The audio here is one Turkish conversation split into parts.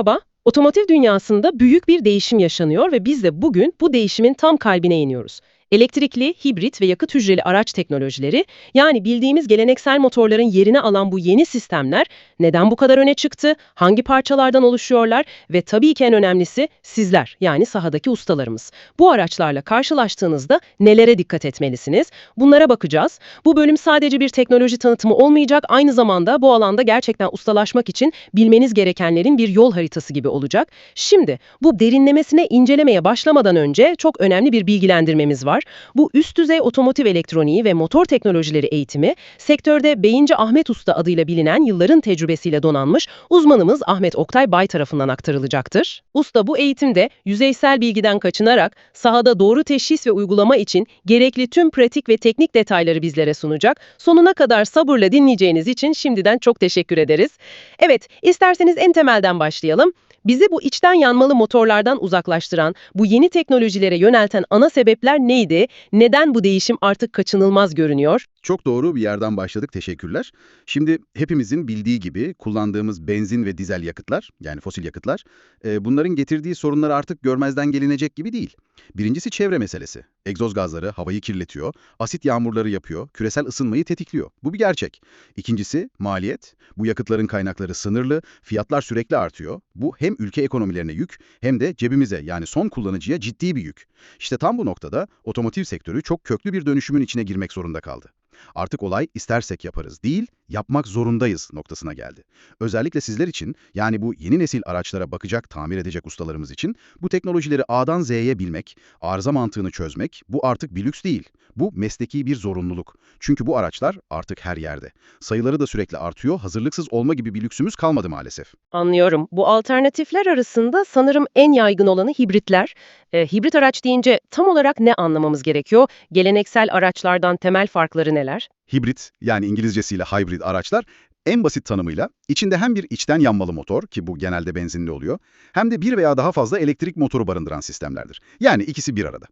Merhaba, otomotiv dünyasında büyük bir değişim yaşanıyor ve biz de bugün bu değişimin tam kalbine iniyoruz. Elektrikli, hibrit ve yakıt hücreli araç teknolojileri, yani bildiğimiz geleneksel motorların yerini alan bu yeni sistemler neden bu kadar öne çıktı, hangi parçalardan oluşuyorlar ve tabii ki en önemlisi sizler, yani sahadaki ustalarımız. Bu araçlarla karşılaştığınızda nelere dikkat etmelisiniz? Bunlara bakacağız. Bu bölüm sadece bir teknoloji tanıtımı olmayacak, aynı zamanda bu alanda gerçekten ustalaşmak için bilmeniz gerekenlerin bir yol haritası gibi olacak. Şimdi bu derinlemesine incelemeye başlamadan önce çok önemli bir bilgilendirmemiz var. Bu üst düzey otomotiv elektroniği ve motor teknolojileri eğitimi, sektörde Beyinci Ahmet Usta adıyla bilinen yılların tecrübesiyle donanmış uzmanımız Ahmet Oktay Bay tarafından aktarılacaktır. Usta bu eğitimde yüzeysel bilgiden kaçınarak sahada doğru teşhis ve uygulama için gerekli tüm pratik ve teknik detayları bizlere sunacak. Sonuna kadar sabırla dinleyeceğiniz için şimdiden çok teşekkür ederiz. Evet, isterseniz en temelden başlayalım. Bizi bu içten yanmalı motorlardan uzaklaştıran, bu yeni teknolojilere yönelten ana sebepler neydi? Neden bu değişim artık kaçınılmaz görünüyor? Çok doğru bir yerden başladık, teşekkürler. Şimdi hepimizin bildiği gibi kullandığımız benzin ve dizel yakıtlar, yani fosil yakıtlar, e, bunların getirdiği sorunları artık görmezden gelinecek gibi değil. Birincisi çevre meselesi. Egzoz gazları havayı kirletiyor, asit yağmurları yapıyor, küresel ısınmayı tetikliyor. Bu bir gerçek. İkincisi maliyet. Bu yakıtların kaynakları sınırlı, fiyatlar sürekli artıyor. Bu hem ülke ekonomilerine yük hem de cebimize yani son kullanıcıya ciddi bir yük. İşte tam bu noktada otomotiv sektörü çok köklü bir dönüşümün içine girmek zorunda kaldı. Artık olay istersek yaparız değil, yapmak zorundayız noktasına geldi. Özellikle sizler için, yani bu yeni nesil araçlara bakacak, tamir edecek ustalarımız için bu teknolojileri A'dan Z'ye bilmek, arıza mantığını çözmek bu artık bir lüks değil. Bu mesleki bir zorunluluk. Çünkü bu araçlar artık her yerde. Sayıları da sürekli artıyor, hazırlıksız olma gibi bir lüksümüz kalmadı maalesef. Anlıyorum. Bu alternatifler arasında sanırım en yaygın olanı hibritler. Ee, hibrit araç deyince tam olarak ne anlamamız gerekiyor? Geleneksel araçlardan temel farkları neler? Hibrit, yani İngilizcesiyle hybrid araçlar en basit tanımıyla içinde hem bir içten yanmalı motor ki bu genelde benzinli oluyor hem de bir veya daha fazla elektrik motoru barındıran sistemlerdir. Yani ikisi bir arada.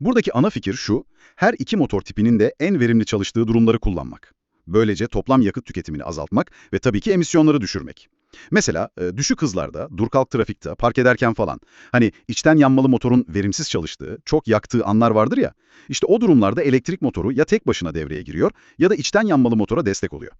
Buradaki ana fikir şu, her iki motor tipinin de en verimli çalıştığı durumları kullanmak. Böylece toplam yakıt tüketimini azaltmak ve tabii ki emisyonları düşürmek. Mesela e, düşük hızlarda, dur kalk trafikte, park ederken falan hani içten yanmalı motorun verimsiz çalıştığı, çok yaktığı anlar vardır ya. İşte o durumlarda elektrik motoru ya tek başına devreye giriyor ya da içten yanmalı motora destek oluyor.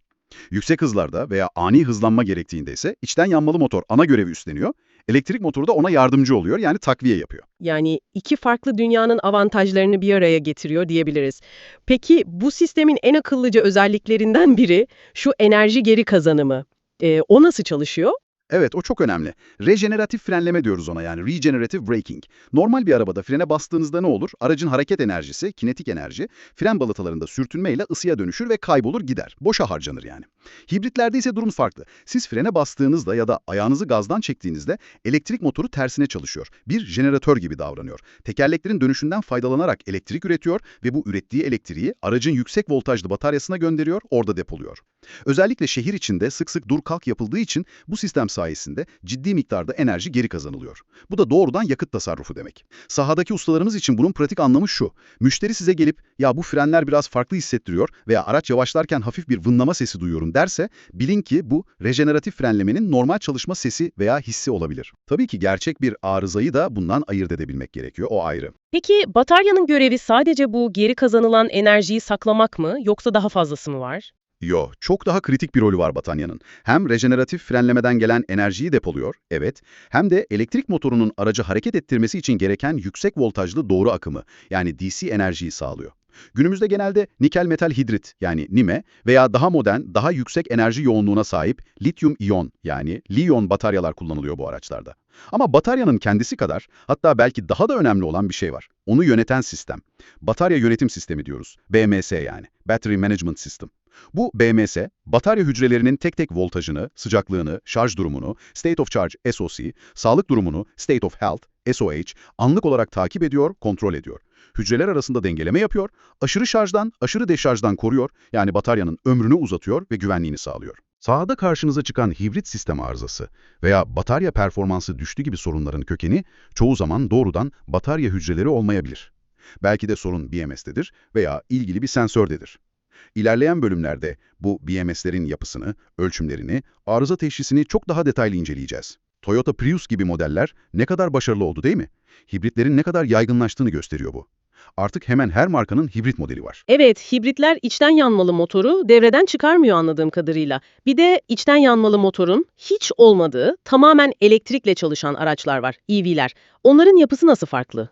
Yüksek hızlarda veya ani hızlanma gerektiğinde ise içten yanmalı motor ana görevi üstleniyor, elektrik motoru da ona yardımcı oluyor yani takviye yapıyor. Yani iki farklı dünyanın avantajlarını bir araya getiriyor diyebiliriz. Peki bu sistemin en akıllıca özelliklerinden biri şu enerji geri kazanımı. Ee, o nasıl çalışıyor? Evet, o çok önemli. Rejeneratif frenleme diyoruz ona yani regenerative braking. Normal bir arabada frene bastığınızda ne olur? Aracın hareket enerjisi, kinetik enerji, fren balatalarında sürtünmeyle ısıya dönüşür ve kaybolur gider. Boşa harcanır yani. Hibritlerde ise durum farklı. Siz frene bastığınızda ya da ayağınızı gazdan çektiğinizde elektrik motoru tersine çalışıyor. Bir jeneratör gibi davranıyor. Tekerleklerin dönüşünden faydalanarak elektrik üretiyor ve bu ürettiği elektriği aracın yüksek voltajlı bataryasına gönderiyor, orada depoluyor. Özellikle şehir içinde sık sık dur kalk yapıldığı için bu sistem sayesinde ciddi miktarda enerji geri kazanılıyor. Bu da doğrudan yakıt tasarrufu demek. Sahadaki ustalarımız için bunun pratik anlamı şu. Müşteri size gelip ya bu frenler biraz farklı hissettiriyor veya araç yavaşlarken hafif bir vınlama sesi duyuyorum derse bilin ki bu rejeneratif frenlemenin normal çalışma sesi veya hissi olabilir. Tabii ki gerçek bir arızayı da bundan ayırt edebilmek gerekiyor. O ayrı. Peki bataryanın görevi sadece bu geri kazanılan enerjiyi saklamak mı yoksa daha fazlası mı var? Yo, çok daha kritik bir rolü var bataryanın. Hem rejeneratif frenlemeden gelen enerjiyi depoluyor, evet, hem de elektrik motorunun aracı hareket ettirmesi için gereken yüksek voltajlı doğru akımı, yani DC enerjiyi sağlıyor. Günümüzde genelde nikel metal hidrit yani NIME veya daha modern, daha yüksek enerji yoğunluğuna sahip lityum iyon yani liyon bataryalar kullanılıyor bu araçlarda. Ama bataryanın kendisi kadar hatta belki daha da önemli olan bir şey var. Onu yöneten sistem. Batarya yönetim sistemi diyoruz. BMS yani. Battery Management System. Bu BMS, batarya hücrelerinin tek tek voltajını, sıcaklığını, şarj durumunu, State of Charge SOC, sağlık durumunu, State of Health SOH, anlık olarak takip ediyor, kontrol ediyor. Hücreler arasında dengeleme yapıyor, aşırı şarjdan, aşırı deşarjdan koruyor, yani bataryanın ömrünü uzatıyor ve güvenliğini sağlıyor. Sahada karşınıza çıkan hibrit sistem arızası veya batarya performansı düştü gibi sorunların kökeni çoğu zaman doğrudan batarya hücreleri olmayabilir. Belki de sorun BMS'tedir veya ilgili bir sensördedir. İlerleyen bölümlerde bu BMS'lerin yapısını, ölçümlerini, arıza teşhisini çok daha detaylı inceleyeceğiz. Toyota Prius gibi modeller ne kadar başarılı oldu değil mi? Hibritlerin ne kadar yaygınlaştığını gösteriyor bu. Artık hemen her markanın hibrit modeli var. Evet, hibritler içten yanmalı motoru devreden çıkarmıyor anladığım kadarıyla. Bir de içten yanmalı motorun hiç olmadığı, tamamen elektrikle çalışan araçlar var, EV'ler. Onların yapısı nasıl farklı?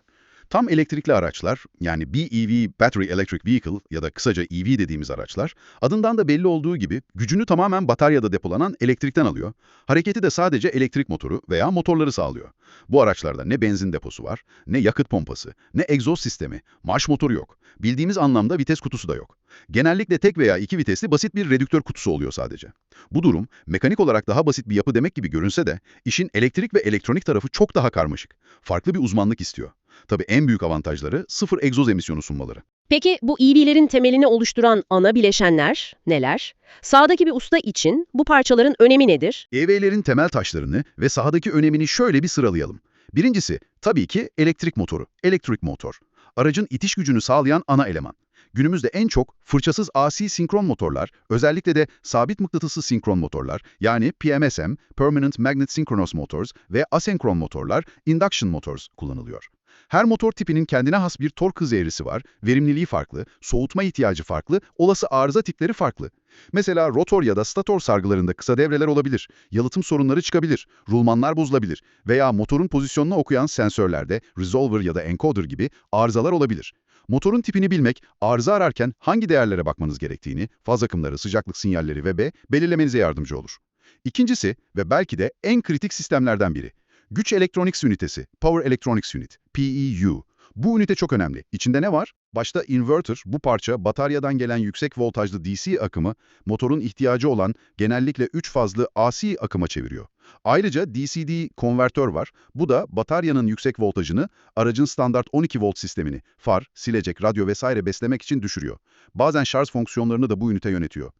Tam elektrikli araçlar, yani BEV, Battery Electric Vehicle ya da kısaca EV dediğimiz araçlar, adından da belli olduğu gibi gücünü tamamen bataryada depolanan elektrikten alıyor. Hareketi de sadece elektrik motoru veya motorları sağlıyor. Bu araçlarda ne benzin deposu var, ne yakıt pompası, ne egzoz sistemi, marş motoru yok. Bildiğimiz anlamda vites kutusu da yok. Genellikle tek veya iki vitesli basit bir redüktör kutusu oluyor sadece. Bu durum, mekanik olarak daha basit bir yapı demek gibi görünse de, işin elektrik ve elektronik tarafı çok daha karmaşık. Farklı bir uzmanlık istiyor. Tabii en büyük avantajları sıfır egzoz emisyonu sunmaları. Peki bu EV'lerin temelini oluşturan ana bileşenler neler? Sağdaki bir usta için bu parçaların önemi nedir? EV'lerin temel taşlarını ve sahadaki önemini şöyle bir sıralayalım. Birincisi, tabii ki elektrik motoru, elektrik motor. Aracın itiş gücünü sağlayan ana eleman. Günümüzde en çok fırçasız AC sinkron motorlar, özellikle de sabit mıknatıslı sinkron motorlar, yani PMSM, Permanent Magnet Synchronous Motors ve asenkron motorlar, Induction Motors kullanılıyor. Her motor tipinin kendine has bir tork hız eğrisi var, verimliliği farklı, soğutma ihtiyacı farklı, olası arıza tipleri farklı. Mesela rotor ya da stator sargılarında kısa devreler olabilir, yalıtım sorunları çıkabilir, rulmanlar bozulabilir veya motorun pozisyonunu okuyan sensörlerde, resolver ya da encoder gibi arızalar olabilir. Motorun tipini bilmek, arıza ararken hangi değerlere bakmanız gerektiğini, faz akımları, sıcaklık sinyalleri ve B belirlemenize yardımcı olur. İkincisi ve belki de en kritik sistemlerden biri, Güç Elektroniks Ünitesi, Power Electronics Unit, PEU. Bu ünite çok önemli. İçinde ne var? Başta inverter, bu parça bataryadan gelen yüksek voltajlı DC akımı motorun ihtiyacı olan genellikle 3 fazlı AC akıma çeviriyor. Ayrıca DCD konvertör var. Bu da bataryanın yüksek voltajını aracın standart 12 volt sistemini, far, silecek, radyo vesaire beslemek için düşürüyor. Bazen şarj fonksiyonlarını da bu ünite yönetiyor.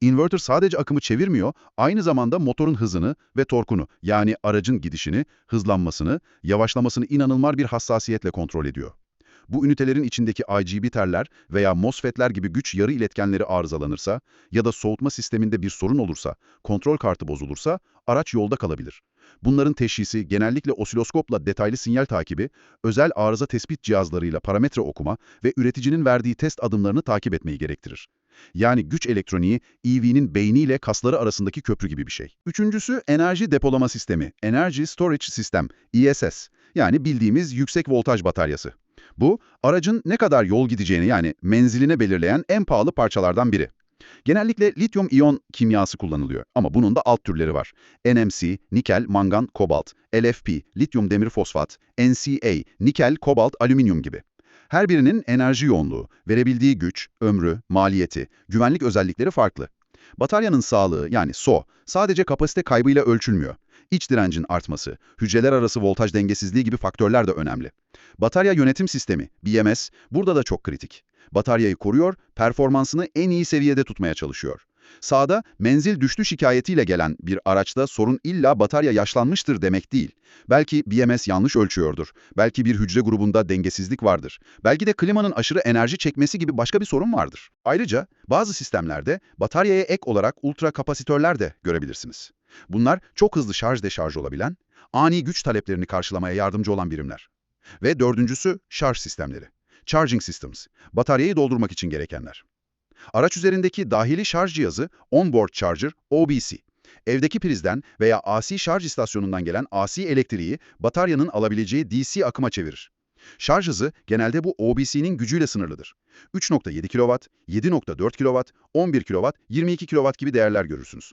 Inverter sadece akımı çevirmiyor, aynı zamanda motorun hızını ve torkunu yani aracın gidişini, hızlanmasını, yavaşlamasını inanılmaz bir hassasiyetle kontrol ediyor. Bu ünitelerin içindeki IGB teller veya MOSFET'ler gibi güç yarı iletkenleri arızalanırsa ya da soğutma sisteminde bir sorun olursa, kontrol kartı bozulursa araç yolda kalabilir. Bunların teşhisi genellikle osiloskopla detaylı sinyal takibi, özel arıza tespit cihazlarıyla parametre okuma ve üreticinin verdiği test adımlarını takip etmeyi gerektirir. Yani güç elektroniği EV'nin beyniyle kasları arasındaki köprü gibi bir şey. Üçüncüsü enerji depolama sistemi, Energy Storage System, ESS. Yani bildiğimiz yüksek voltaj bataryası. Bu, aracın ne kadar yol gideceğini yani menziline belirleyen en pahalı parçalardan biri. Genellikle lityum iyon kimyası kullanılıyor ama bunun da alt türleri var. NMC, nikel, mangan, kobalt, LFP, lityum demir fosfat, NCA, nikel, kobalt, alüminyum gibi. Her birinin enerji yoğunluğu, verebildiği güç, ömrü, maliyeti, güvenlik özellikleri farklı. Bataryanın sağlığı yani SO sadece kapasite kaybıyla ölçülmüyor. İç direncin artması, hücreler arası voltaj dengesizliği gibi faktörler de önemli. Batarya yönetim sistemi, BMS, burada da çok kritik. Bataryayı koruyor, performansını en iyi seviyede tutmaya çalışıyor. Sağda menzil düştü şikayetiyle gelen bir araçta sorun illa batarya yaşlanmıştır demek değil. Belki BMS yanlış ölçüyordur. Belki bir hücre grubunda dengesizlik vardır. Belki de klimanın aşırı enerji çekmesi gibi başka bir sorun vardır. Ayrıca bazı sistemlerde bataryaya ek olarak ultra kapasitörler de görebilirsiniz. Bunlar çok hızlı şarj deşarj olabilen, ani güç taleplerini karşılamaya yardımcı olan birimler. Ve dördüncüsü şarj sistemleri. Charging Systems, bataryayı doldurmak için gerekenler. Araç üzerindeki dahili şarj cihazı Onboard Charger, OBC. Evdeki prizden veya AC şarj istasyonundan gelen AC elektriği bataryanın alabileceği DC akıma çevirir. Şarj hızı genelde bu OBC'nin gücüyle sınırlıdır. 3.7 kW, 7.4 kW, 11 kW, 22 kW gibi değerler görürsünüz.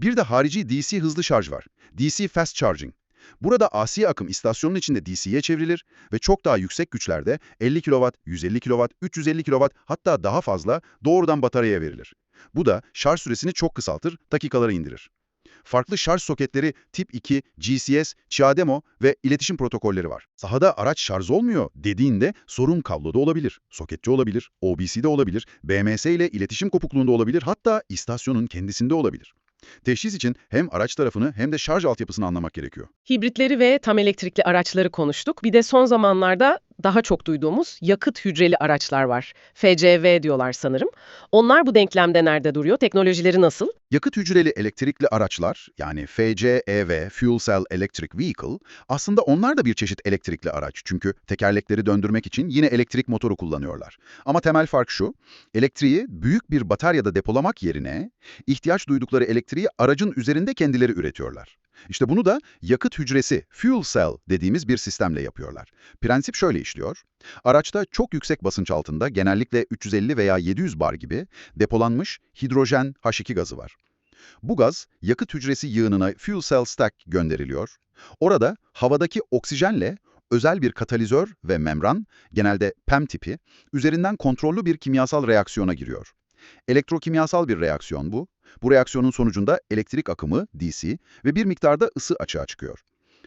Bir de harici DC hızlı şarj var. DC Fast Charging. Burada AC akım istasyonun içinde DC'ye çevrilir ve çok daha yüksek güçlerde 50 kW, 150 kW, 350 kW hatta daha fazla doğrudan bataryaya verilir. Bu da şarj süresini çok kısaltır, dakikalara indirir. Farklı şarj soketleri tip 2, GCS, CHAdeMO ve iletişim protokolleri var. Sahada araç şarj olmuyor dediğinde sorun kabloda olabilir, soketçi olabilir, OBC'de olabilir, BMS ile iletişim kopukluğunda olabilir hatta istasyonun kendisinde olabilir. Teşhis için hem araç tarafını hem de şarj altyapısını anlamak gerekiyor. Hibritleri ve tam elektrikli araçları konuştuk. Bir de son zamanlarda daha çok duyduğumuz yakıt hücreli araçlar var. FCV diyorlar sanırım. Onlar bu denklemde nerede duruyor? Teknolojileri nasıl? Yakıt hücreli elektrikli araçlar yani FCEV, Fuel Cell Electric Vehicle aslında onlar da bir çeşit elektrikli araç. Çünkü tekerlekleri döndürmek için yine elektrik motoru kullanıyorlar. Ama temel fark şu, elektriği büyük bir bataryada depolamak yerine ihtiyaç duydukları elektriği aracın üzerinde kendileri üretiyorlar. İşte bunu da yakıt hücresi, fuel cell dediğimiz bir sistemle yapıyorlar. Prensip şöyle işliyor. Araçta çok yüksek basınç altında genellikle 350 veya 700 bar gibi depolanmış hidrojen H2 gazı var. Bu gaz yakıt hücresi yığınına fuel cell stack gönderiliyor. Orada havadaki oksijenle özel bir katalizör ve membran, genelde PEM tipi, üzerinden kontrollü bir kimyasal reaksiyona giriyor. Elektrokimyasal bir reaksiyon bu. Bu reaksiyonun sonucunda elektrik akımı, DC ve bir miktarda ısı açığa çıkıyor.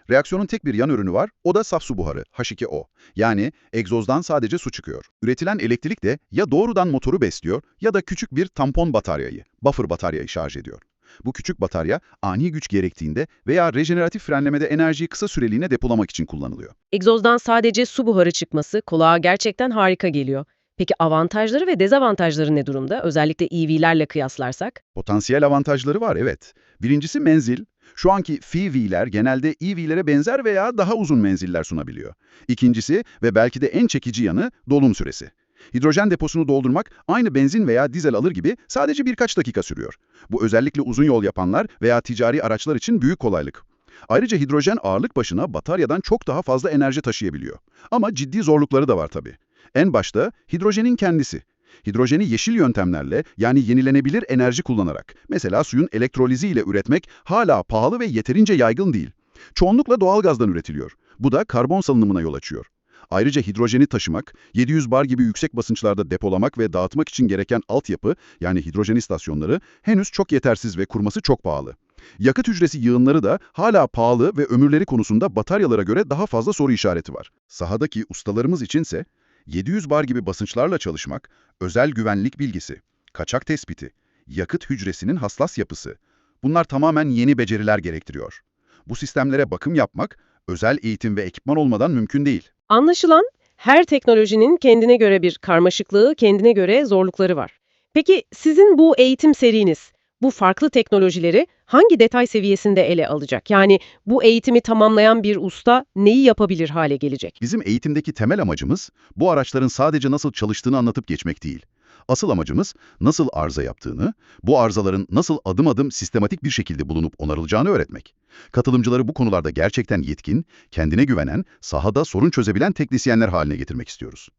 Reaksiyonun tek bir yan ürünü var, o da saf su buharı, H2O. Yani egzozdan sadece su çıkıyor. Üretilen elektrik de ya doğrudan motoru besliyor ya da küçük bir tampon bataryayı, buffer bataryayı şarj ediyor. Bu küçük batarya ani güç gerektiğinde veya rejeneratif frenlemede enerjiyi kısa süreliğine depolamak için kullanılıyor. Egzozdan sadece su buharı çıkması kulağa gerçekten harika geliyor. Peki avantajları ve dezavantajları ne durumda? Özellikle EV'lerle kıyaslarsak? Potansiyel avantajları var, evet. Birincisi menzil. Şu anki FEV'ler genelde EV'lere benzer veya daha uzun menziller sunabiliyor. İkincisi ve belki de en çekici yanı dolum süresi. Hidrojen deposunu doldurmak aynı benzin veya dizel alır gibi sadece birkaç dakika sürüyor. Bu özellikle uzun yol yapanlar veya ticari araçlar için büyük kolaylık. Ayrıca hidrojen ağırlık başına bataryadan çok daha fazla enerji taşıyabiliyor. Ama ciddi zorlukları da var tabii. En başta hidrojenin kendisi. Hidrojeni yeşil yöntemlerle yani yenilenebilir enerji kullanarak, mesela suyun elektrolizi ile üretmek hala pahalı ve yeterince yaygın değil. Çoğunlukla doğal gazdan üretiliyor. Bu da karbon salınımına yol açıyor. Ayrıca hidrojeni taşımak, 700 bar gibi yüksek basınçlarda depolamak ve dağıtmak için gereken altyapı, yani hidrojen istasyonları, henüz çok yetersiz ve kurması çok pahalı. Yakıt hücresi yığınları da hala pahalı ve ömürleri konusunda bataryalara göre daha fazla soru işareti var. Sahadaki ustalarımız içinse 700 bar gibi basınçlarla çalışmak, özel güvenlik bilgisi, kaçak tespiti, yakıt hücresinin hassas yapısı, bunlar tamamen yeni beceriler gerektiriyor. Bu sistemlere bakım yapmak, özel eğitim ve ekipman olmadan mümkün değil. Anlaşılan her teknolojinin kendine göre bir karmaşıklığı, kendine göre zorlukları var. Peki sizin bu eğitim seriniz bu farklı teknolojileri hangi detay seviyesinde ele alacak? Yani bu eğitimi tamamlayan bir usta neyi yapabilir hale gelecek? Bizim eğitimdeki temel amacımız, bu araçların sadece nasıl çalıştığını anlatıp geçmek değil. Asıl amacımız, nasıl arıza yaptığını, bu arızaların nasıl adım adım sistematik bir şekilde bulunup onarılacağını öğretmek. Katılımcıları bu konularda gerçekten yetkin, kendine güvenen, sahada sorun çözebilen teknisyenler haline getirmek istiyoruz.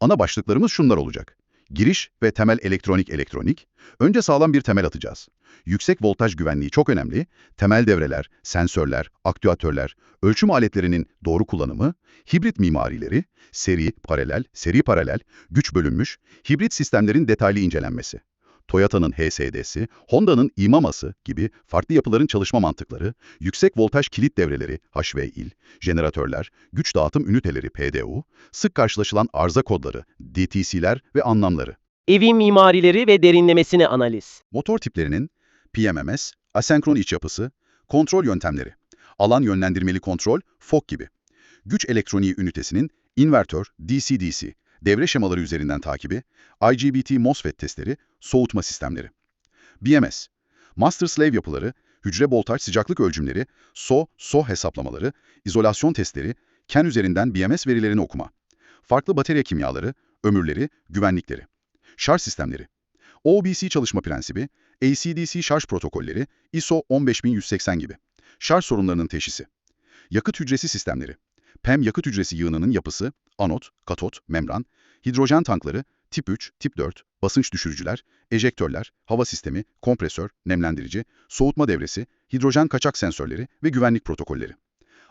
Ana başlıklarımız şunlar olacak. Giriş ve temel elektronik elektronik. Önce sağlam bir temel atacağız. Yüksek voltaj güvenliği çok önemli. Temel devreler, sensörler, aktüatörler, ölçüm aletlerinin doğru kullanımı, hibrit mimarileri, seri, paralel, seri paralel, güç bölünmüş, hibrit sistemlerin detaylı incelenmesi. Toyota'nın HSD'si, Honda'nın İMAMA'sı gibi farklı yapıların çalışma mantıkları, yüksek voltaj kilit devreleri HVIL, jeneratörler, güç dağıtım üniteleri PDU, sık karşılaşılan arıza kodları, DTC'ler ve anlamları. Evin mimarileri ve derinlemesine analiz. Motor tiplerinin PMMS, asenkron iç yapısı, kontrol yöntemleri, alan yönlendirmeli kontrol, FOC gibi. Güç elektroniği ünitesinin invertör, DC-DC, devre şemaları üzerinden takibi, IGBT MOSFET testleri, soğutma sistemleri. BMS, Master Slave yapıları, hücre voltaj sıcaklık ölçümleri, SO, SO hesaplamaları, izolasyon testleri, KEN üzerinden BMS verilerini okuma. Farklı batarya kimyaları, ömürleri, güvenlikleri. Şarj sistemleri. OBC çalışma prensibi, AC-DC şarj protokolleri, ISO 15180 gibi. Şarj sorunlarının teşhisi. Yakıt hücresi sistemleri. PEM yakıt hücresi yığınının yapısı, anot, katot, membran, hidrojen tankları, tip 3, tip 4, basınç düşürücüler, ejektörler, hava sistemi, kompresör, nemlendirici, soğutma devresi, hidrojen kaçak sensörleri ve güvenlik protokolleri.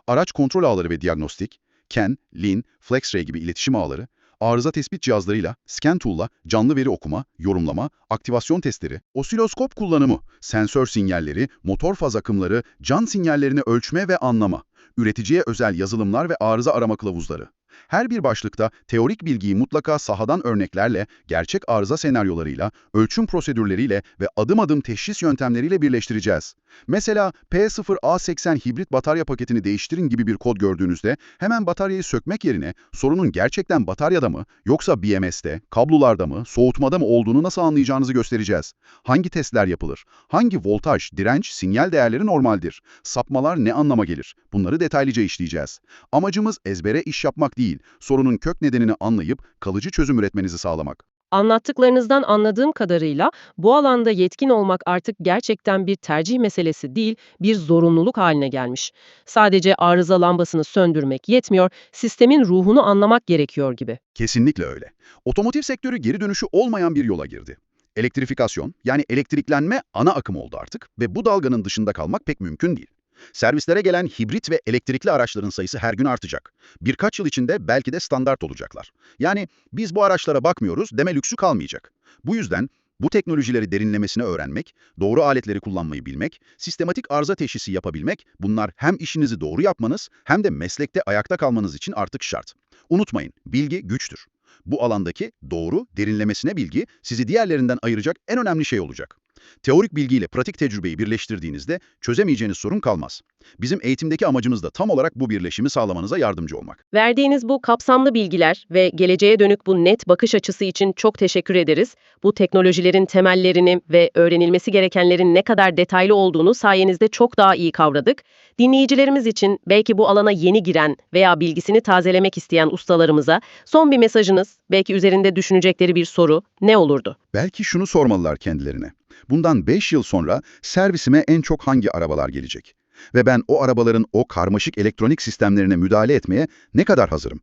Araç kontrol ağları ve diagnostik, CAN, LIN, FlexRay gibi iletişim ağları, arıza tespit cihazlarıyla, scan tool'la canlı veri okuma, yorumlama, aktivasyon testleri, osiloskop kullanımı, sensör sinyalleri, motor faz akımları, can sinyallerini ölçme ve anlama, üreticiye özel yazılımlar ve arıza arama kılavuzları. Her bir başlıkta teorik bilgiyi mutlaka sahadan örneklerle, gerçek arıza senaryolarıyla, ölçüm prosedürleriyle ve adım adım teşhis yöntemleriyle birleştireceğiz. Mesela P0A80 hibrit batarya paketini değiştirin gibi bir kod gördüğünüzde hemen bataryayı sökmek yerine sorunun gerçekten bataryada mı yoksa BMS'te, kablolarda mı, soğutmada mı olduğunu nasıl anlayacağınızı göstereceğiz. Hangi testler yapılır? Hangi voltaj, direnç, sinyal değerleri normaldir? Sapmalar ne anlama gelir? Bunları detaylıca işleyeceğiz. Amacımız ezbere iş yapmak değil, sorunun kök nedenini anlayıp kalıcı çözüm üretmenizi sağlamak. Anlattıklarınızdan anladığım kadarıyla bu alanda yetkin olmak artık gerçekten bir tercih meselesi değil, bir zorunluluk haline gelmiş. Sadece arıza lambasını söndürmek yetmiyor, sistemin ruhunu anlamak gerekiyor gibi. Kesinlikle öyle. Otomotiv sektörü geri dönüşü olmayan bir yola girdi. Elektrifikasyon, yani elektriklenme ana akım oldu artık ve bu dalganın dışında kalmak pek mümkün değil. Servislere gelen hibrit ve elektrikli araçların sayısı her gün artacak. Birkaç yıl içinde belki de standart olacaklar. Yani biz bu araçlara bakmıyoruz deme lüksü kalmayacak. Bu yüzden bu teknolojileri derinlemesine öğrenmek, doğru aletleri kullanmayı bilmek, sistematik arıza teşhisi yapabilmek bunlar hem işinizi doğru yapmanız hem de meslekte ayakta kalmanız için artık şart. Unutmayın, bilgi güçtür. Bu alandaki doğru, derinlemesine bilgi sizi diğerlerinden ayıracak en önemli şey olacak. Teorik bilgiyle pratik tecrübeyi birleştirdiğinizde çözemeyeceğiniz sorun kalmaz. Bizim eğitimdeki amacımız da tam olarak bu birleşimi sağlamanıza yardımcı olmak. Verdiğiniz bu kapsamlı bilgiler ve geleceğe dönük bu net bakış açısı için çok teşekkür ederiz. Bu teknolojilerin temellerini ve öğrenilmesi gerekenlerin ne kadar detaylı olduğunu sayenizde çok daha iyi kavradık. Dinleyicilerimiz için belki bu alana yeni giren veya bilgisini tazelemek isteyen ustalarımıza son bir mesajınız, belki üzerinde düşünecekleri bir soru ne olurdu? Belki şunu sormalılar kendilerine. Bundan 5 yıl sonra servisime en çok hangi arabalar gelecek? Ve ben o arabaların o karmaşık elektronik sistemlerine müdahale etmeye ne kadar hazırım?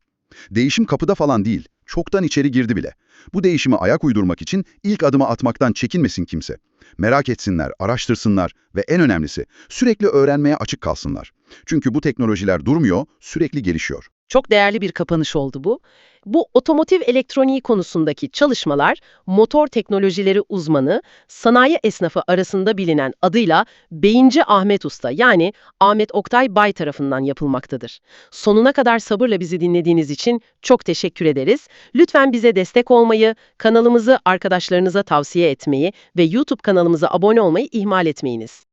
Değişim kapıda falan değil, çoktan içeri girdi bile. Bu değişime ayak uydurmak için ilk adımı atmaktan çekinmesin kimse. Merak etsinler, araştırsınlar ve en önemlisi sürekli öğrenmeye açık kalsınlar. Çünkü bu teknolojiler durmuyor, sürekli gelişiyor. Çok değerli bir kapanış oldu bu. Bu otomotiv elektroniği konusundaki çalışmalar motor teknolojileri uzmanı, sanayi esnafı arasında bilinen adıyla Beyinci Ahmet Usta yani Ahmet Oktay Bay tarafından yapılmaktadır. Sonuna kadar sabırla bizi dinlediğiniz için çok teşekkür ederiz. Lütfen bize destek olmayı, kanalımızı arkadaşlarınıza tavsiye etmeyi ve YouTube kanalımıza abone olmayı ihmal etmeyiniz.